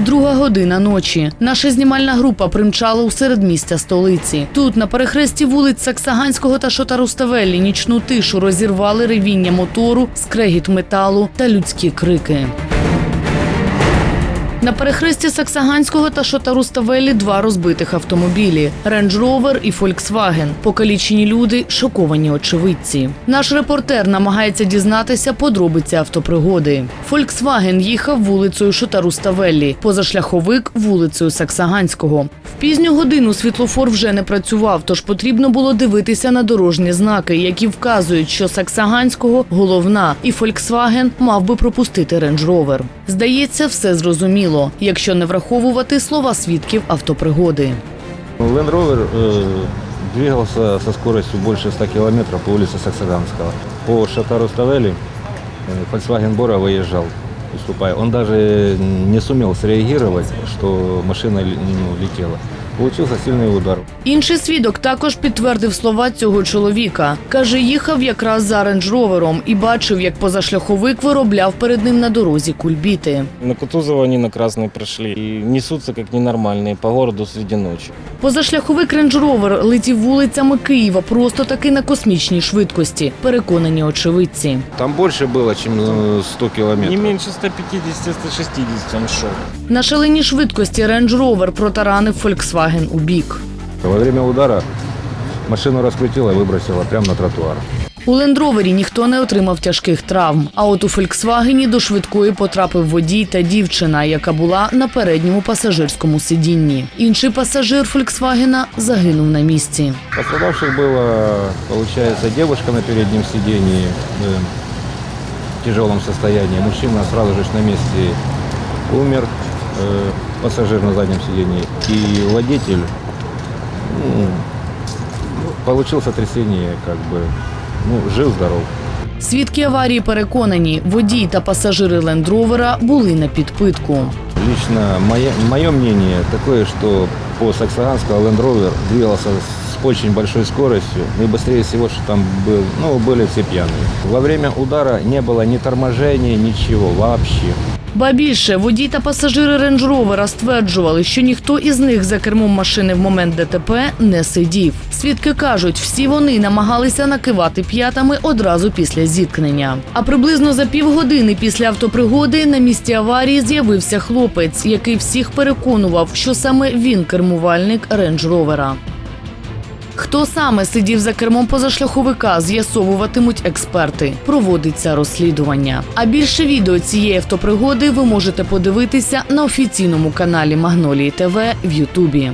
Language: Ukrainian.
Друга година ночі. Наша знімальна група примчала у середмістя столиці. Тут, на перехресті вулиць Саксаганського та Шотаруставелі, нічну тишу розірвали ревіння мотору, скрегіт металу та людські крики. На перехресті Саксаганського та Шотаруставелі два розбитих автомобілі – Range Rover і Volkswagen. Покалічені люди – шоковані очевидці. Наш репортер намагається дізнатися подробиці автопригоди. Volkswagen їхав вулицею Шотаруставелі, позашляховик – вулицею Саксаганського. В пізню годину світлофор вже не працював, тож потрібно було дивитися на дорожні знаки, які вказують, що Саксаганського – головна, і Volkswagen мав би пропустити Range Rover. Здається, все зрозуміло, якщо не враховувати слова свідків автопригоди. Land Rover э, двигался со скоростью больше 100 км по улице Саксаганского. По Шатару Ставели э, Volkswagen Бора выезжал, уступая. Он даже не сумел среагировать, что машина ли- ну, летела. Получился сильный удар. Інший свідок також підтвердив слова цього чоловіка. Каже, їхав якраз за рейндж-ровером і бачив, як позашляховик виробляв перед ним на дорозі кульбіти. На Кутузова они на красный прошли и несутся как ненормальные по городу среди ночи. Позашляховик рейндж-ровер летів вулицями Києва просто таки на космічній швидкості, переконані очевидці. Там больше было, чем э, 100 Не километров. меньше 150-160 он шел. На шаленій швидкості рейндж-ровер протаранив Volkswagen у бік. Во время удара машину раскрутила и выбросила прямо на тротуар. У лендровері ніхто не отримав тяжких травм. А от у Фольксвагені до швидкої потрапив водій та дівчина, яка була на передньому пасажирському сидінні. Інший пасажир Фольксвагена загинув на місці. Пострадавших была, получается, девушка на переднем сидении э, в тяжелом состоянии. Мужчина сразу же на месте умер, э, пассажир на заднем сидении. И водитель ну, получил сотрясение, как бы, ну, жив-здоров. Свідки аварії переконані, водій та пасажири лендровера були на підпитку. Лично мое, мое мнение такое, что по Саксаганского Land Rover двигался с очень большой скоростью и быстрее всего, что там был, ну, были все пьяные. Во время удара не было ни торможения, ничего вообще. Ба більше, водій та пасажири рейндж-ровера стверджували, що ніхто із них за кермом машини в момент ДТП не сидів. Свідки кажуть, всі вони намагалися накивати п'ятами одразу після зіткнення. А приблизно за півгодини після автопригоди на місці аварії з'явився хлопець, який всіх переконував, що саме він кермувальник рейндж-ровера. Хто саме сидів за кермом позашляховика, з'ясовуватимуть експерти. Проводиться розслідування. А більше відео цієї автопригоди ви можете подивитися на офіційному каналі Магнолії ТВ в Ютубі.